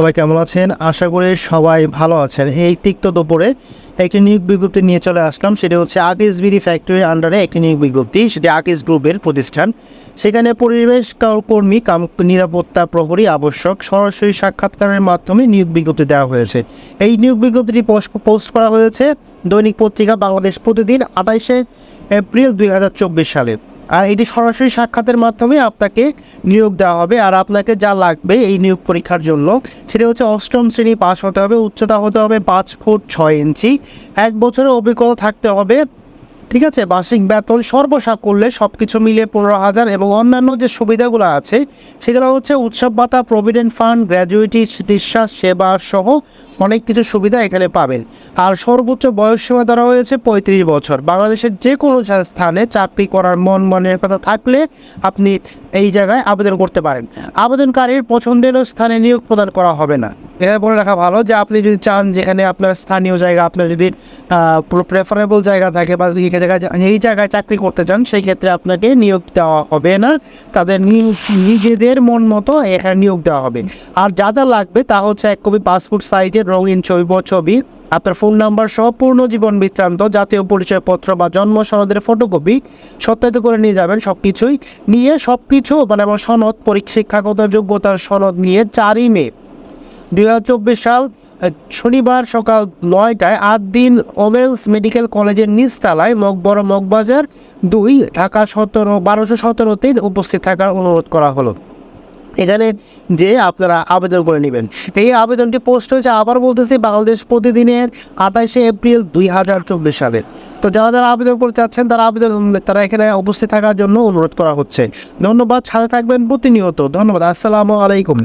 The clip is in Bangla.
সবাই কেমন আছেন? আশা করি সবাই ভালো আছেন। এই তিক্ত দুপুরে একটি নিয়োগ বিজ্ঞপ্তি নিয়ে চলে আসলাম। সেটা হচ্ছে আকিস বিড়ি ফ্যাক্টরির আন্ডারে একটি নিয়োগ বিজ্ঞপ্তি। সেটি আকিস গ্রুপের প্রতিষ্ঠান। সেখানে পরিবেশ কর্মী, কাম নিরাপত্তা প্রহরী, আবশ্যক, সরাসরি সাক্ষাৎকারের মাধ্যমে নিয়োগ বিজ্ঞপ্তি দেওয়া হয়েছে। এই নিয়োগ বিজ্ঞপ্তিটি পোস্ট করা হয়েছে দৈনিক পত্রিকা বাংলাদেশ প্রতিদিন আঠাইশে এপ্রিল দুই হাজার চব্বিশ সালে। আর এটি সরাসরি সাক্ষাতের মাধ্যমে আপনাকে নিয়োগ দেওয়া হবে। আর আপনাকে যা লাগবে এই নিয়োগ পরীক্ষার জন্য, সেটা হচ্ছে অষ্টম শ্রেণি পাস হতে হবে, উচ্চতা হতে হবে পাঁচ ফুট ছয় ইঞ্চি। এক বছরের অভিজ্ঞতা থাকতে হবে। ঠিক আছে? বার্ষিক বেতন সর্বসাক করলে সব কিছু মিলিয়ে পনেরো হাজার এবং অন্যান্য যে সুবিধাগুলো আছে, সেগুলো হচ্ছে উৎসব ভাতা প্রভিডেন্ট ফান্ড গ্র্যাজুয়েটি চিকিৎসা, সেবা সহ অনেক কিছু সুবিধা এখানে পাবেন। আর সর্বোচ্চ বয়স সীমা ধরা হয়েছে পঁয়ত্রিশ বছর। বাংলাদেশের যে কোনো স্থানে চাকরি করার মন মনের কথা থাকলে আপনি এই জায়গায় আবেদন করতে পারেন। আবেদনকারীর পছন্দের স্থানে নিয়োগ প্রদান করা হবে না। এখানে বলে রাখা ভালো যে আপনি যদি চান যেখানে আপনার স্থানীয় জায়গা, আপনার যদি প্রেফারেবল জায়গা থাকে বা এই জায়গায় এই জায়গায় চাকরি করতে চান, সেই ক্ষেত্রে আপনাকে নিয়োগ দেওয়া হবে না। তাদের নিজেদের মন মতো এখানে নিয়োগ দেওয়া হবে। আর যা যা লাগবে তা হচ্ছে এক কপি পাসপোর্ট সাইজের রঙিন ছবি ছবি, আপনার ফোন নাম্বার সহ পূর্ণ জীবন বৃত্তান্ত, জাতীয় পরিচয়পত্র বা জন্ম সনদের ফটোকপি সত্যায়িত করে নিয়ে যাবেন সব কিছুই নিয়ে সব কিছু মানে আমার সনদ, পরীক্ষা শিক্ষাগত যোগ্যতার সনদ নিয়ে চারই মে দুই হাজার চব্বিশ সাল শনিবার সকাল নয়টায় আট দিন ওমেন্স মেডিকেল কলেজের নিচতলায় মগবড় মগবাজার দুই, ঢাকা সতেরো, বারোশো সতেরোতে উপস্থিত থাকার অনুরোধ করা হলো। এখানে যে আপনারা আবেদন করে নেবেন। এই আবেদনটি পোস্ট হয়েছে, আবার বলতেছি বাংলাদেশ প্রতিদিনের আঠাশে এপ্রিল দুই হাজার চব্বিশ সালে। তো যারা যারা আবেদন করতে চাচ্ছেন, তারা আবেদন, তারা এখানে উপস্থিত থাকার জন্য অনুরোধ করা হচ্ছে। ধন্যবাদ, সাথে থাকবেন প্রতিনিয়ত। ধন্যবাদ, আসসালামু আলাইকুম।